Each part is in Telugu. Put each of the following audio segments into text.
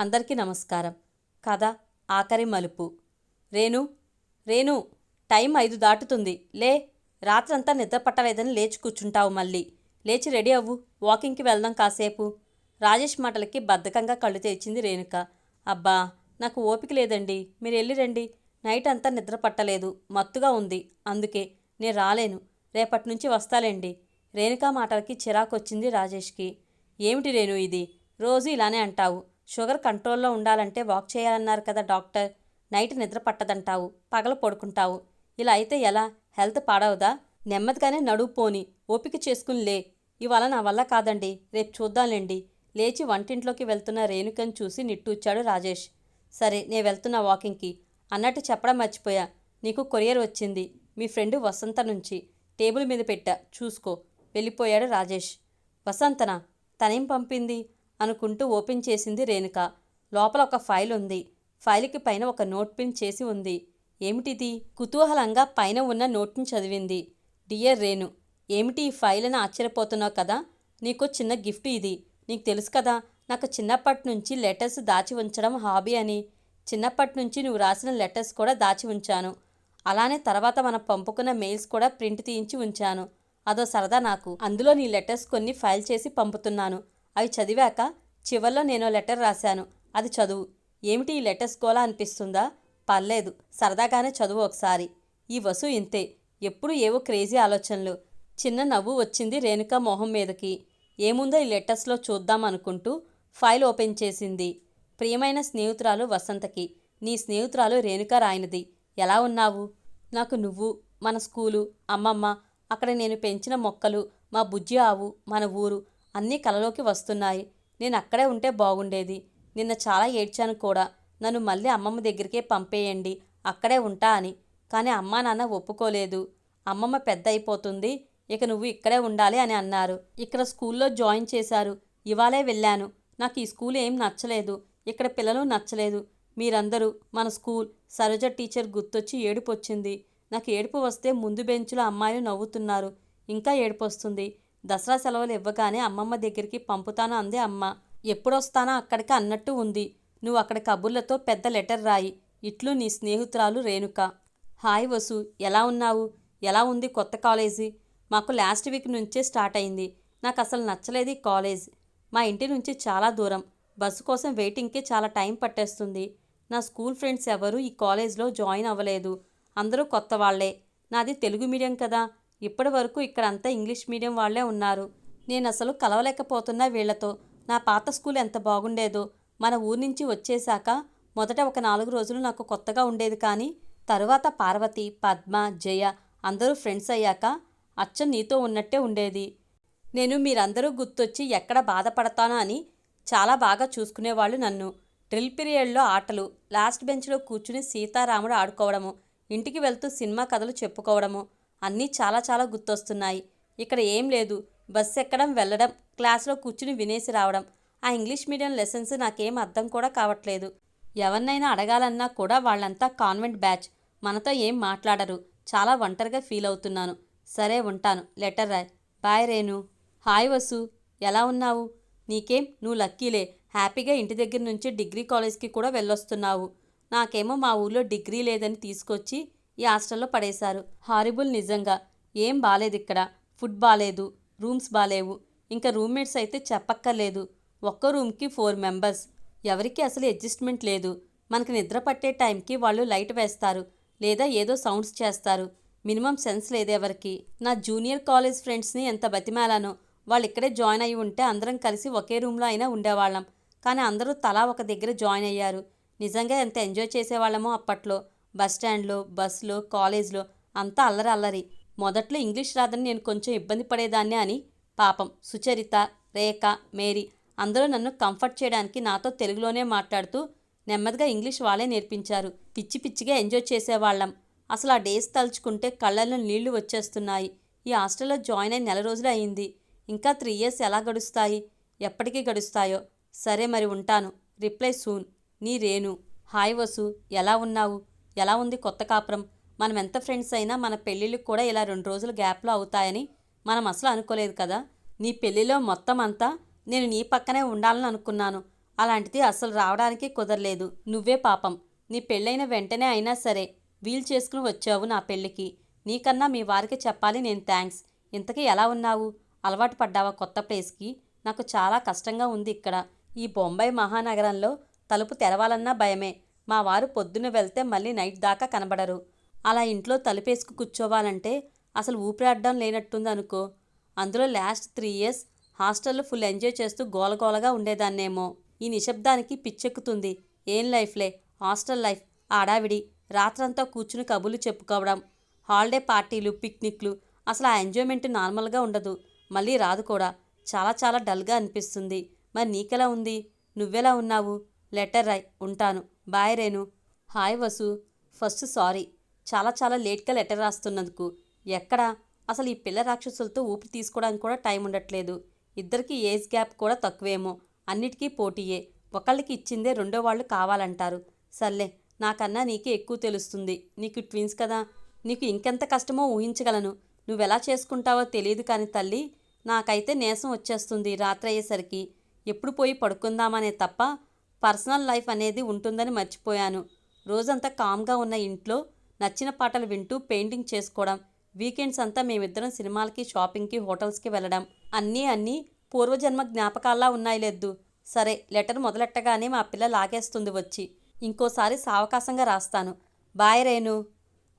అందరికీ నమస్కారం. కథ ఆఖరి మలుపు. రేణు రేణు టైం ఐదు దాటుతుంది. లే రాత్రంతా నిద్ర పట్టలేదని లేచి కూర్చుంటావు మళ్ళీ. లేచి రెడీ అవ్వు. వాకింగ్కి వెళ్దాం కాసేపు. రాజేష్ మాటలకి బద్ధకంగా కళ్ళు తెరిచింది రేణుక. అబ్బా నాకు ఓపిక లేదండి. మీరు వెళ్ళి రండి. నైట్ అంతా నిద్ర పట్టలేదు. మత్తుగా ఉంది. అందుకే నేను రాలేను. రేపటి నుంచి వస్తాలేండి. రేణుక మాటలకి చిరాకొచ్చింది రాజేష్కి. ఏమిటి రేణు ఇది? రోజు ఇలానే అంటావు. షుగర్ కంట్రోల్లో ఉండాలంటే వాక్ చేయాలన్నారు కదా డాక్టర్. నైట్ నిద్ర పట్టదంటావు పగలు పడుకుంటావు. ఇలా అయితే ఎలా? హెల్త్ పాడవదా? నెమ్మదిగానే నడువు పోని ఓపిక చేసుకుని లే. ఇవాళ నా వల్ల కాదండి రేపు చూద్దాంలేండి. లేచి వంటింట్లోకి వెళ్తున్న రేణుకని చూసి నిట్టూచ్చాడు రాజేష్. సరే నేను వెళ్తున్నా వాకింగ్కి. అన్నట్టు చెప్పడం మర్చిపోయా. నీకు కొరియర్ వచ్చింది. మీ ఫ్రెండ్ వసంత నుంచి. టేబుల్ మీద పెట్టా. చూసుకో. వెళ్ళిపోయాడు రాజేష్. వసంతనా? తనేం పంపింది? అనుకుంటూ ఓపెన్ చేసింది రేణుక. లోపల ఒక ఫైల్ ఉంది. ఫైల్కి పైన ఒక నోట్ పిన్ చేసి ఉంది. ఏమిటిది? కుతూహలంగా పైన ఉన్న నోట్ని చదివింది. డియర్ రేణు ఏమిటి ఈ ఫైల్ అని ఆశ్చర్యపోతున్నావు కదా? నీకు చిన్న గిఫ్ట్ ఇది. నీకు తెలుసు కదా నాకు చిన్నప్పటి నుంచి లెటర్స్ దాచి ఉంచడం హాబీ అని. చిన్నప్పటి నుంచి నువ్వు రాసిన లెటర్స్ కూడా దాచి ఉంచాను. అలానే తర్వాత మనం పంపుకున్న మెయిల్స్ కూడా ప్రింట్ తీయించి ఉంచాను. అదో సరదా నాకు. అందులో నీ లెటర్స్ కొన్ని ఫైల్ చేసి పంపుతున్నాను. అవి చదివాక చివర్లో నేను లెటర్ రాశాను. అది చదువు. ఏమిటి ఈ లెటర్స్ కోలా అనిపిస్తుందా? పర్లేదు. సరదాగానే చదువు ఒకసారి. ఈ వసు ఇంతే. ఎప్పుడు ఏవో క్రేజీ ఆలోచనలు. చిన్న నవ్వు వచ్చింది రేణుక మొహం మీదకి. ఏముందో ఈ లెటర్స్లో చూద్దాం అనుకుంటూ ఫైల్ ఓపెన్ చేసింది. ప్రియమైన స్నేహితురాలు వసంతకి. నీ స్నేహితురాలు రేణుక రాయినది. ఎలా ఉన్నావు? నాకు నువ్వు మన స్కూలు అమ్మమ్మ అక్కడ నేను పెంచిన మొక్కలు మా బుజ్జి ఆవు మన ఊరు అన్నీ కలలోకి వస్తున్నాయి. నేను అక్కడే ఉంటే బాగుండేది. నిన్న చాలా ఏడ్చాను కూడా. నన్ను మళ్ళీ అమ్మమ్మ దగ్గరికే పంపేయండి. అక్కడే ఉంటా అని. కానీ అమ్మా నాన్న ఒప్పుకోలేదు. అమ్మమ్మ పెద్ద అయిపోతుంది. ఇక నువ్వు ఇక్కడే ఉండాలి అని అన్నారు. ఇక్కడ స్కూల్లో జాయిన్ చేశారు. ఇవాళే వెళ్ళాను. నాకు ఈ స్కూల్ ఏం నచ్చలేదు. ఇక్కడ పిల్లలు నచ్చలేదు. మీరందరూ మన స్కూల్ సరోజ టీచర్ గుర్తొచ్చి ఏడుపు వచ్చింది నాకు ఏడుపు వస్తే ముందు బెంచ్లో అమ్మాయిలు నవ్వుతున్నారు. ఇంకా ఏడుపు వస్తుంది దసరా సెలవులు ఇవ్వగానే అమ్మమ్మ దగ్గరికి పంపుతాను అంది అమ్మ. ఎప్పుడొస్తానో అక్కడికి అన్నట్టు ఉంది. నువ్వు అక్కడ కబుర్లతో పెద్ద లెటర్ రాయి. ఇట్లు నీ స్నేహితురాలు రేణుక. హాయ్ వసు ఎలా ఉన్నావు? ఎలా ఉంది కొత్త కాలేజీ? మాకు లాస్ట్ వీక్ నుంచే స్టార్ట్ అయింది. నాకు అసలు నచ్చలేదు ఈ కాలేజ్. మా ఇంటి నుంచి చాలా దూరం. బస్సు కోసం వెయిటింగ్కి చాలా టైం పట్టేస్తుంది. నా స్కూల్ ఫ్రెండ్స్ ఎవరు ఈ కాలేజ్లో జాయిన్ అవ్వలేదు. అందరూ కొత్త వాళ్ళే. నాది తెలుగు మీడియం కదా. ఇప్పటి వరకు ఇక్కడంతా ఇంగ్లీష్ మీడియం వాళ్ళే ఉన్నారు. నేను అసలు కలవలేకపోతున్నా వీళ్ళతో నా పాత స్కూల్ ఎంత బాగుండేదో. మన ఊరి నుంచి వచ్చేశాక మొదట ఒక నాలుగు రోజులు నాకు కొత్తగా ఉండేది కానీ తరువాత పార్వతి పద్మ జయ అందరూ ఫ్రెండ్స్ అయ్యాక అచ్చం నీతో ఉన్నట్టే ఉండేది. నేను మీరందరూ గుర్తొచ్చి ఎక్కడ బాధపడతానో అని చాలా బాగా చూసుకునేవాళ్ళు నన్ను. డ్రిల్ పీరియడ్లో ఆటలు లాస్ట్ బెంచ్లో కూర్చుని సీతారాముడు ఆడుకోవడము ఇంటికి వెళ్తూ సినిమా కథలు చెప్పుకోవడము అన్నీ చాలా చాలా గుర్తొస్తున్నాయి. ఇక్కడ ఏం లేదు. బస్సు ఎక్కడం వెళ్ళడం క్లాస్లో కూర్చుని వినేసి రావడం. ఆ ఇంగ్లీష్ మీడియం లెసన్స్ నాకేం అర్థం కూడా కావట్లేదు. ఎవరినైనా అడగాలన్నా కూడా వాళ్ళంతా కాన్వెంట్ బ్యాచ్. మనతో ఏం మాట్లాడరు. చాలా ఒంటరిగా ఫీల్ అవుతున్నాను. సరే ఉంటాను. లెటర్ రాయ్. బాయ్ రేణు. హాయ్ వసు. ఎలా ఉన్నావు? నీకేం? నువ్వు లక్కీలే. హ్యాపీగా ఇంటి దగ్గర నుంచి డిగ్రీ కాలేజ్కి కూడా వెళ్ళొస్తున్నావు. నాకేమో మా ఊర్లో డిగ్రీ లేదని తీసుకొచ్చి ఈ హాస్టల్లో పడేశారు. హారిబుల్ నిజంగా ఏం బాలేదు ఇక్కడ. ఫుడ్ బాలేదు రూమ్స్ బాలేవు. ఇంకా రూమ్మేట్స్ అయితే చెప్పక్కర్లేదు. ఒక్క రూమ్కి ఫోర్ మెంబర్స్. ఎవరికి అసలు అడ్జస్ట్మెంట్ లేదు. మనకు నిద్ర పట్టే టైంకి వాళ్ళు లైట్ వేస్తారు లేదా ఏదో సౌండ్స్ చేస్తారు. మినిమం సెన్స్ లేదు ఎవరికి. నా జూనియర్ కాలేజ్ ఫ్రెండ్స్ని ఎంత బతిమాలానో. వాళ్ళు ఇక్కడే జాయిన్ అయి ఉంటే అందరం కలిసి ఒకే రూమ్లో అయినా ఉండేవాళ్ళం. కానీ అందరూ తలా ఒక దగ్గర జాయిన్ అయ్యారు. నిజంగా ఎంత ఎంజాయ్ చేసేవాళ్ళమో అప్పట్లో. బస్ స్టాండ్లో బస్సులో కాలేజ్లో అంతా అల్లరి అల్లరి. మొదట్లో ఇంగ్లీష్ రాదని నేను కొంచెం ఇబ్బంది పడేదాన్ని అని పాపం సుచరిత రేఖ మేరీ అందరూ నన్ను కంఫర్ట్ చేయడానికి నాతో తెలుగులోనే మాట్లాడుతూ నెమ్మదిగా ఇంగ్లీష్ వాళ్ళే నేర్పించారు. పిచ్చి పిచ్చిగా ఎంజాయ్ చేసేవాళ్ళం. అసలు ఆ డేస్ తలుచుకుంటే కళ్ళల్లో నీళ్ళు వచ్చేస్తున్నాయి. ఈ హాస్టల్లో జాయిన్ అయి నెల రోజులు అయింది. ఇంకా త్రీ ఇయర్స్ ఎలా గడుస్తాయి? ఎప్పటికీ గడుస్తాయో? సరే మరి ఉంటాను. Reply soon. నీ రేణు. హాయ్ వసు. ఎలా ఉన్నావు? ఎలా ఉంది కొత్త కాపురం? మనం ఎంత ఫ్రెండ్స్ అయినా మన పెళ్ళిళ్ళకి కూడా ఇలా రెండు రోజులు గ్యాప్లో అవుతాయని మనం అసలు అనుకోలేదు కదా? నీ పెళ్ళిలో మొత్తం అంతా నేను నీ పక్కనే ఉండాలని అనుకున్నాను. అలాంటిది అసలు రావడానికి కుదరలేదు. నువ్వే పాపం. నీ పెళ్ళైన వెంటనే అయినా సరే వీల్ చేసుకుని వచ్చావు నా పెళ్ళికి. నీకన్నా మీ వారికి చెప్పాలి నేను థ్యాంక్స్ ఇంతకీ ఎలా ఉన్నావు? అలవాటు పడ్డావా కొత్త ప్లేస్కి నాకు చాలా కష్టంగా ఉంది ఇక్కడ. ఈ బొంబాయి మహానగరంలో తలుపు తెరవాలన్నా భయమే. మా వారు పొద్దున్న వెళ్తే మళ్ళీ నైట్ దాకా కనబడరు. అలా ఇంట్లో తలుపేసుకు కూర్చోవాలంటే అసలు ఊపిరాడడం లేనట్టుంది అనుకో. అందులో లాస్ట్ త్రీ ఇయర్స్ హాస్టల్లో ఫుల్ ఎంజాయ్ చేస్తూ గోలగోలగా ఉండేదాన్నేమో. ఈ నిశ్శబ్దానికి పిచ్చెక్కుతుంది. ఏం లైఫ్లే? Hostel life. ఆడావిడి. రాత్రంతా కూర్చుని కబుర్లు చెప్పుకోవడం. హాలిడే పార్టీలు పిక్నిక్లు. అసలు ఆ ఎంజాయ్మెంట్ నార్మల్గా ఉండదు. మళ్ళీ రాదు కూడా. చాలా చాలా డల్గా అనిపిస్తుంది. మరి నీకెలా ఉంది? నువ్వెలా ఉన్నావు? లెటర్ రాయ్ ఉంటాను. Bye Renu hi Vasu. First sorry. చాలా చాలా లేట్గా లెటర్ రాస్తున్నందుకు. ఎక్కడా? అసలు ఈ పిల్ల రాక్షసులతో ఊపిరి తీసుకోవడానికి కూడా టైం ఉండట్లేదు. ఇద్దరికి ఏజ్ గ్యాప్ కూడా తక్కువేమో. అన్నిటికీ పోటీయే. ఒకళ్ళకి ఇచ్చిందే రెండో వాళ్ళు కావాలంటారు. సర్లే నాకన్నా నీకే ఎక్కువ తెలుస్తుంది. నీకు ట్విన్స్ కదా. నీకు ఇంకెంత కష్టమో ఊహించగలను. నువ్వెలా చేసుకుంటావో తెలియదు కానీ తల్లి నాకైతే నీరసం వచ్చేస్తుంది రాత్రి అయ్యేసరికి. ఎప్పుడు పోయి పడుకుందామనే తప్ప పర్సనల్ లైఫ్ అనేది ఉంటుందని మర్చిపోయాను. రోజంతా కామ్గా ఉన్న ఇంట్లో నచ్చిన పాటలు వింటూ పెయింటింగ్ చేసుకోవడం వీకెండ్స్ అంతా మేమిద్దరం సినిమాలకి షాపింగ్కి హోటల్స్కి వెళ్ళడం అన్నీ అన్నీ పూర్వజన్మ జ్ఞాపకాల్లా ఉన్నాయి లేదు సరే లెటర్ మొదలెట్టగానే మా పిల్ల లాగేస్తుంది వచ్చి. ఇంకోసారి సావకాశంగా రాస్తాను. బాయ్ రేణు.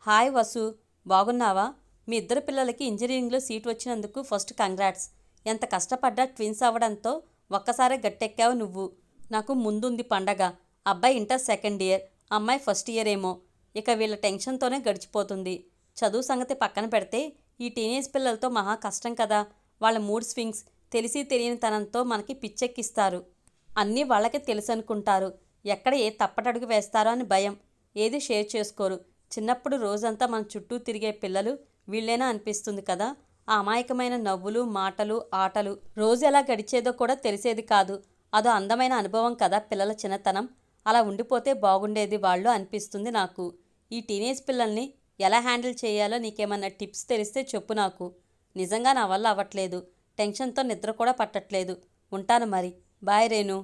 హాయ్ వసు. బాగున్నావా? మీ ఇద్దరు పిల్లలకి ఇంజనీరింగ్లో సీట్ వచ్చినందుకు ఫస్ట్ కంగ్రాట్స్. ఎంత కష్టపడ్డా ట్విన్స్ అవ్వడంతో ఒక్కసారే గట్టెక్కావు నువ్వు. నాకు ముందుంది పండగ. అబ్బాయి ఇంటర్ సెకండ్ ఇయర్ అమ్మాయి ఫస్ట్ ఇయర్ ఏమో. ఇక వీళ్ళ టెన్షన్తోనే గడిచిపోతుంది. చదువు సంగతి పక్కన పెడితే ఈ టీనేజ్ పిల్లలతో మహా కష్టం కదా. వాళ్ళ మూడ్ స్వింగ్స్ తెలిసి తెలియని తనంతో మనకి పిచ్చెక్కిస్తారు. అన్నీ వాళ్ళకి తెలుసు అనుకుంటారు ఎక్కడ ఏ తప్పటడుగు వేస్తారో అని భయం. ఏది షేర్ చేసుకోరు. చిన్నప్పుడు రోజంతా మన చుట్టూ తిరిగే పిల్లలు వీళ్ళేనా అనిపిస్తుంది కదా. ఆ అమాయకమైన నవ్వులు మాటలు ఆటలు రోజు ఎలా గడిచేదో కూడా తెలిసేది కాదు. అదో అందమైన అనుభవం కదా పిల్లల చిన్నతనం. అలా ఉండిపోతే బాగుండేది వాళ్ళు అనిపిస్తుంది నాకు. ఈ టీనేజ్ పిల్లల్ని ఎలా హ్యాండిల్ చేయాలో నీకేమన్నా టిప్స్ తెలిస్తే చెప్పు నాకు. నిజంగా నా వల్ల అవ్వట్లేదు. టెన్షన్తో నిద్ర కూడా పట్టట్లేదు. ఉంటాను మరి. Bye Renu.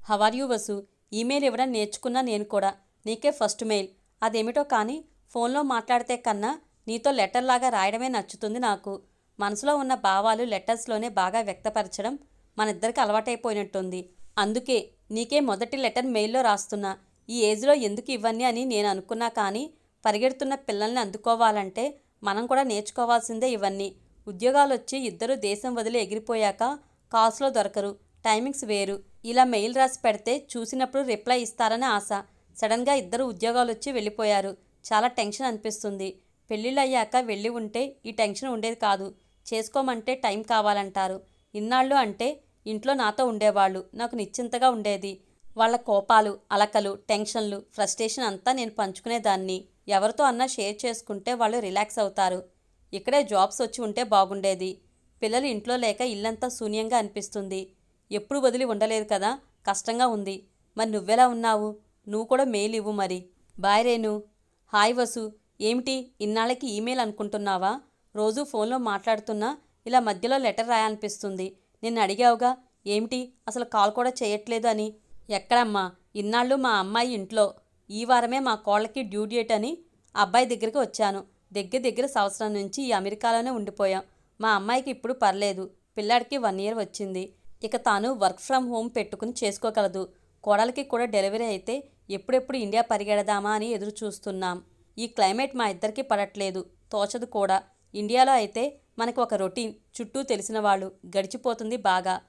How are you Vasu? Email ఇవ్వడం నేర్చుకున్నా నేను కూడా. నీకే ఫస్ట్ మెయిల్. అదేమిటో కానీ ఫోన్లో మాట్లాడితే కన్నా నీతో లెటర్లాగా రాయడమే నచ్చుతుంది నాకు. మనసులో ఉన్న భావాలు లెటర్స్లోనే బాగా వ్యక్తపరచడం మన ఇద్దరికి అలవాటైపోయినట్టుంది. అందుకే నీకే మొదటి లెటర్ మెయిల్లో రాస్తున్నా. ఈ ఏజ్లో ఎందుకు ఇవన్నీ అని నేను అనుకున్నా కానీ పరిగెడుతున్న పిల్లల్ని అందుకోవాలంటే మనం కూడా నేర్చుకోవాల్సిందే ఇవన్నీ. ఉద్యోగాలు వచ్చి ఇద్దరు దేశం వదిలి ఎగిరిపోయాక కాల్స్లో దొరకరు. టైమింగ్స్ వేరు. ఇలా మెయిల్ రాసి పెడితే చూసినప్పుడు రిప్లై ఇస్తారని ఆశ. సడన్గా ఇద్దరు ఉద్యోగాలు వచ్చి వెళ్ళిపోయారు. చాలా టెన్షన్ అనిపిస్తుంది. పెళ్ళిళ్ళు అయ్యాక వెళ్ళి ఉంటే ఈ టెన్షన్ ఉండేది కాదు. చేసుకోమంటే టైం కావాలంటారు. ఇన్నాళ్ళు అంటే ఇంట్లో నాతో ఉండేవాళ్ళు. నాకు నిశ్చింతగా ఉండేది. వాళ్ళ కోపాలు అలకలు టెన్షన్లు ఫ్రస్ట్రేషన్ అంతా నేను పంచుకునేదాన్ని. ఎవరితో అన్నా షేర్ చేసుకుంటే వాళ్ళు రిలాక్స్ అవుతారు. ఇక్కడే జాబ్స్ వచ్చి ఉంటే బాగుండేది. పిల్లలు ఇంట్లో లేక ఇల్లంతా శూన్యంగా అనిపిస్తుంది. ఎప్పుడు వదిలి ఉండలేదు కదా? కష్టంగా ఉంది. మరి నువ్వెలా ఉన్నావు? నువ్వు కూడా మెయిల్ ఇవ్వు మరి. బాయ్ రేణు. హాయ్ వసు. ఏమిటి? ఇన్నాళ్ళకి ఈమెయిల్ అనుకుంటున్నావా? రోజూ ఫోన్లో మాట్లాడుతున్నా ఇలా మధ్యలో లెటర్ రాయాలనిపిస్తుంది. నిన్ను అడిగావుగా ఏమిటి? అసలు కాల్ కూడా చేయట్లేదు అని. ఎక్కడమ్మా? ఇన్నాళ్ళు మా అమ్మాయి ఇంట్లో. ఈ వారమే మా కోళ్ళకి డ్యూ డేట్ అని అబ్బాయి దగ్గరికి వచ్చాను. దగ్గర దగ్గర సంవత్సరం నుంచి ఈ అమెరికాలోనే ఉండిపోయాం. మా అమ్మాయికి ఇప్పుడు పర్లేదు. పిల్లాడికి వన్ ఇయర్ వచ్చింది. ఇక తాను వర్క్ ఫ్రమ్ హోమ్ పెట్టుకుని చేసుకోగలదు. కోడలికి కూడా డెలివరీ అయితే ఎప్పుడెప్పుడు ఇండియా పరిగెడదామా అని ఎదురు చూస్తున్నాం ఈ క్లైమేట్ మా ఇద్దరికి పడట్లేదు. తోచదు కూడా. ఇండియాలో అయితే మనకు ఒక రొటీన్. చుట్టూ తెలిసిన వాళ్ళు గడిచిపోతుంది బాగా.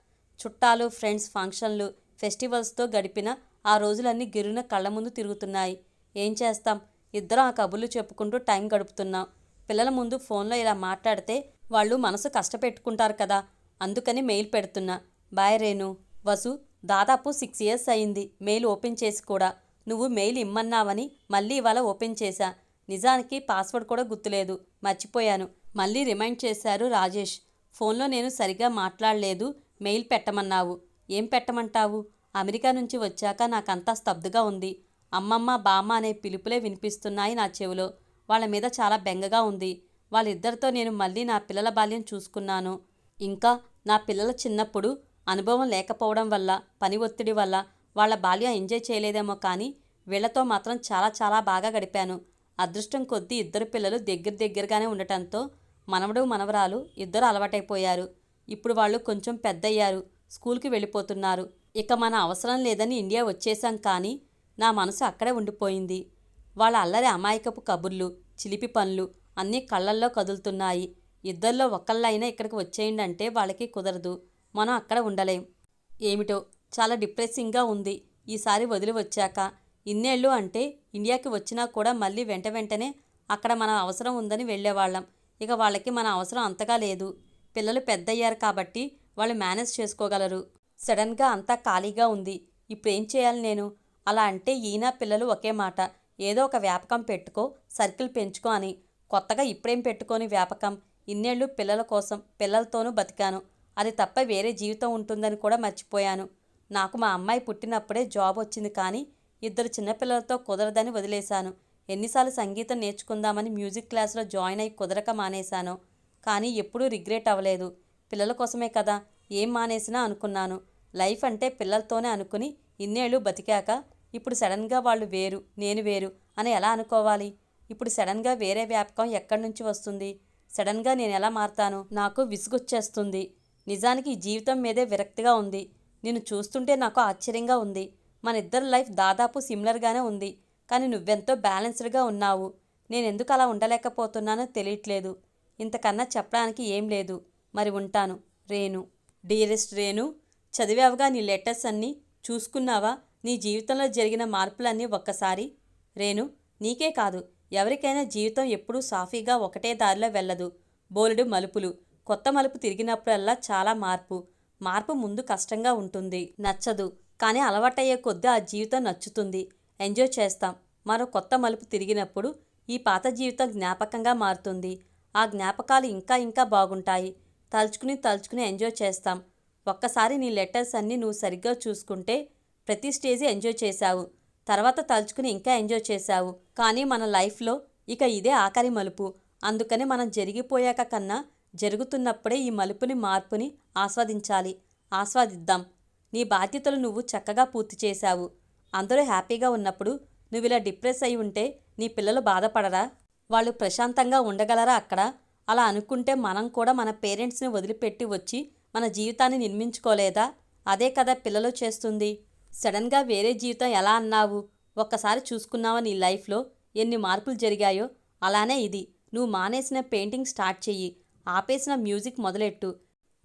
చుట్టాలు ఫ్రెండ్స్ ఫంక్షన్లు ఫెస్టివల్స్తో గడిపిన ఆ రోజులన్నీ గిరున కళ్ళ ముందు తిరుగుతున్నాయి. ఏం చేస్తాం? ఇద్దరం ఆ కబుర్లు చెప్పుకుంటూ టైం గడుపుతున్నాం. పిల్లల ముందు ఫోన్లో ఇలా మాట్లాడితే వాళ్ళు మనసు కష్టపెట్టుకుంటారు కదా. అందుకని మెయిల్ పెడుతున్నా. బాయ్ రేణు. వసు దాదాపు సిక్స్ ఇయర్స్ అయింది. మెయిల్ ఓపెన్ చేసి కూడా నువ్వు మెయిల్ ఇమ్మన్నావని మళ్ళీ ఇవాళ ఓపెన్ చేశా. నిజానికి పాస్వర్డ్ కూడా గుర్తులేదు. మర్చిపోయాను. మళ్ళీ రిమైండ్ చేశారు రాజేష్. ఫోన్లో నేను సరిగా మాట్లాడలేదు. మెయిల్ పెట్టమన్నావు. ఏం పెట్టమంటావు? అమెరికా నుంచి వచ్చాక నాకంతా స్తబ్దుగా ఉంది. అమ్మమ్మ బామ్మ అనే పిలుపులే వినిపిస్తున్నాయి నా చెవిలో. వాళ్ళ మీద చాలా బెంగగా ఉంది. వాళ్ళిద్దరితో నేను మళ్ళీ నా పిల్లల బాల్యం చూసుకున్నాను. ఇంకా నా పిల్లల చిన్నప్పుడు అనుభవం లేకపోవడం వల్ల పని ఒత్తిడి వల్ల వాళ్ళ బాల్యం ఎంజాయ్ చేయలేదేమో కానీ వీళ్ళతో మాత్రం చాలా చాలా బాగా గడిపాను. అదృష్టం కొద్దీ ఇద్దరు పిల్లలు దగ్గర దగ్గరగానే ఉండటంతో మనవడు మనవరాలు ఇద్దరు అలవాటైపోయారు. ఇప్పుడు వాళ్ళు కొంచెం పెద్దయ్యారు. స్కూల్కి వెళ్ళిపోతున్నారు. ఇక మన అవసరం లేదని ఇండియా వచ్చేసాం కానీ నా మనసు అక్కడే ఉండిపోయింది. వాళ్ళ అల్లరి అమాయకపు కబుర్లు చిలిపి పనులు అన్నీ కళ్ళల్లో కదులుతున్నాయి. ఇద్దరిలో ఒకళ్ళైనా ఇక్కడికి వచ్చేయండి అంటే వాళ్ళకి కుదరదు. మనం అక్కడ ఉండలేం. ఏమిటో? చాలా డిప్రెసింగ్గా ఉంది. ఈసారి వదిలి వచ్చాక ఇన్నేళ్ళు అంటే ఇండియాకి వచ్చినా కూడా మళ్ళీ వెంట వెంటనే అక్కడ మన అవసరం ఉందని వెళ్ళేవాళ్ళం. ఇక వాళ్ళకి మన అవసరం అంతగా లేదు. పిల్లలు పెద్దయ్యారు కాబట్టి వాళ్ళు మేనేజ్ చేసుకోగలరు. సడన్గా అంతా ఖాళీగా ఉంది. ఇప్పుడు ఏం చేయాలి నేను? అలా అంటే ఈయన పిల్లలు ఒకే మాట. ఏదో ఒక వ్యాపకం పెట్టుకో సర్కిల్ పెంచుకో అని. కొత్తగా ఇప్పుడేం పెట్టుకొని వ్యాపకం? ఇన్నేళ్ళు పిల్లల కోసం పిల్లలతోనూ బతికాను. అది తప్ప వేరే జీవితం ఉంటుందని కూడా మర్చిపోయాను. నాకు మా అమ్మాయి పుట్టినప్పుడే జాబ్ వచ్చింది కానీ ఇద్దరు చిన్నపిల్లలతో కుదరదని వదిలేశాను. ఎన్నిసార్లు సంగీతం నేర్చుకుందామని మ్యూజిక్ క్లాస్లో జాయిన్ అయి కుదరక మానేశాను. కానీ ఎప్పుడూ రిగ్రెట్ అవ్వలేదు. పిల్లల కోసమే కదా ఏం మానేసినా అనుకున్నాను. లైఫ్ అంటే పిల్లలతోనే అనుకుని ఇన్నేళ్ళు బతికాక ఇప్పుడు సడన్గా వాళ్ళు వేరు నేను వేరు అని ఎలా అనుకోవాలి? ఇప్పుడు సడన్గా వేరే వ్యాపకం ఎక్కడి నుంచి వస్తుంది? సడన్గా నేను ఎలా మారతాను? నాకు విసుగొచ్చేస్తుంది. నిజానికి ఈ జీవితం మీదే విరక్తిగా ఉంది. నిన్ను చూస్తుంటే నాకు ఆశ్చర్యంగా ఉంది. మన ఇద్దరు లైఫ్ దాదాపు సిమిలర్గానే ఉంది. కానీ నువ్వెంతో బ్యాలెన్స్డ్గా ఉన్నావు. నేనెందుకు అలా ఉండలేకపోతున్నానో తెలియట్లేదు. ఇంతకన్నా చెప్పడానికి ఏం లేదు. మరి ఉంటాను. రేణు. డియరెస్ట్ రేణు చదివావుగా నీ లెటర్స్ అన్నీ చూసుకున్నావా? నీ జీవితంలో జరిగిన మార్పులన్నీ ఒక్కసారి. రేణు నీకే కాదు. ఎవరికైనా జీవితం ఎప్పుడూ సాఫీగా ఒకటే దారిలో వెళ్ళదు. బోలెడు మలుపులు. కొత్త మలుపు తిరిగినప్పుడల్లా చాలా మార్పు. మార్పు ముందు కష్టంగా ఉంటుంది. నచ్చదు. కానీ అలవాటయ్యే కొద్దీ ఆ జీవితం నచ్చుతుంది. ఎంజాయ్ చేస్తాం. మరో కొత్త మలుపు తిరిగినప్పుడు ఈ పాత జీవితం జ్ఞాపకంగా మారుతుంది. ఆ జ్ఞాపకాలు ఇంకా ఇంకా బాగుంటాయి. తలుచుకుని తలుచుకుని ఎంజాయ్ చేస్తాం. ఒక్కసారి నీ లెటర్స్ అన్నీ నువ్వు సరిగ్గా చూసుకుంటే ప్రతి స్టేజీ ఎంజాయ్ చేశావు. తర్వాత తలుచుకుని ఇంకా ఎంజాయ్ చేశావు. కానీ మన లైఫ్లో ఇక ఇదే ఆఖరి మలుపు. అందుకని మనం జరిగిపోయాక కన్నా జరుగుతున్నప్పుడే ఈ మలుపుని మార్పుని ఆస్వాదించాలి. ఆస్వాదిద్దాం. నీ బాధ్యతలు నువ్వు చక్కగా పూర్తి చేశావు. అందరూ హ్యాపీగా ఉన్నప్పుడు నువ్వు ఇలా డిప్రెస్ అయి ఉంటే నీ పిల్లలు బాధపడరా? వాళ్ళు ప్రశాంతంగా ఉండగలరా అక్కడ? అలా అనుకుంటే మనం కూడా మన పేరెంట్స్ని వదిలిపెట్టి వచ్చి మన జీవితాన్ని నిర్మించుకోలేదా? అదే కదా పిల్లలు చేస్తుంది. సడన్గా వేరే జీవితం ఎలా అన్నావు? ఒక్కసారి చూసుకున్నావా నీ లైఫ్లో ఎన్ని మార్పులు జరిగాయో? అలానే ఇది. నువ్వు మానేసిన పెయింటింగ్ స్టార్ట్ చెయ్యి. ఆపేసిన మ్యూజిక్ మొదలెట్టు.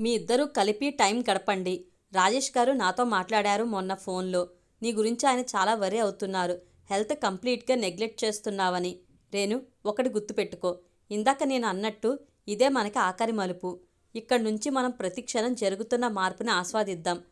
మీ ఇద్దరూ కలిపి టైం గడపండి. రాజేష్ గారు నాతో మాట్లాడారు మొన్న ఫోన్లో. నీ గురించి ఆయన చాలా వరి అవుతున్నారు. హెల్త్ కంప్లీట్గా నెగ్లెక్ట్ చేస్తున్నావని. రేణు ఒకటి గుర్తుపెట్టుకో. ఇందాక నేను అన్నట్టు ఇదే మనకి ఆఖరి మలుపు. ఇక్కడి నుంచి మనం ప్రతి క్షణం జరుగుతున్న మార్పుని ఆస్వాదిద్దాం.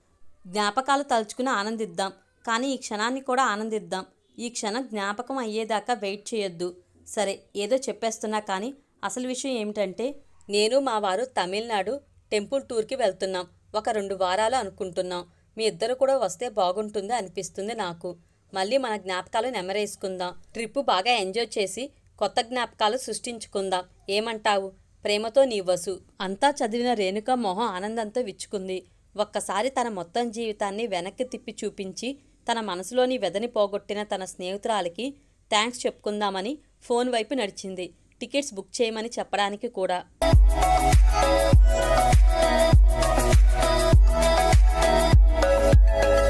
జ్ఞాపకాలు తలుచుకుని ఆనందిద్దాం. కానీ ఈ క్షణాన్ని కూడా ఆనందిద్దాం. ఈ క్షణం జ్ఞాపకం అయ్యేదాకా వెయిట్ చేయొద్దు. సరే ఏదో చెప్పేస్తున్నా కానీ అసలు విషయం ఏమిటంటే నేను మా వారు తమిళనాడు టెంపుల్ టూర్కి వెళ్తున్నాం. ఒక రెండు వారాలు అనుకుంటున్నాం. మీ ఇద్దరు కూడా వస్తే బాగుంటుంది అనిపిస్తుంది నాకు. మళ్ళీ మన జ్ఞాపకాలు నెమరేసుకుందాం. ట్రిప్ బాగా ఎంజాయ్ చేసి కొత్త జ్ఞాపకాలు సృష్టించుకుందాం. ఏమంటావు? ప్రేమతో నీ వసు. అంతా చదివిన రేణుక మొహం ఆనందంతో విచ్చుకుంది. ఒక్కసారి తన మొత్తం జీవితాన్ని వెనక్కి తిప్పి చూపించి తన మనసులోని వెదని పోగొట్టిన తన స్నేహితురాలికి థ్యాంక్స్ చెప్పుకుందామని ఫోన్ వైపు నడిచింది. టికెట్స్ బుక్ చేయమని చెప్పడానికి కూడా.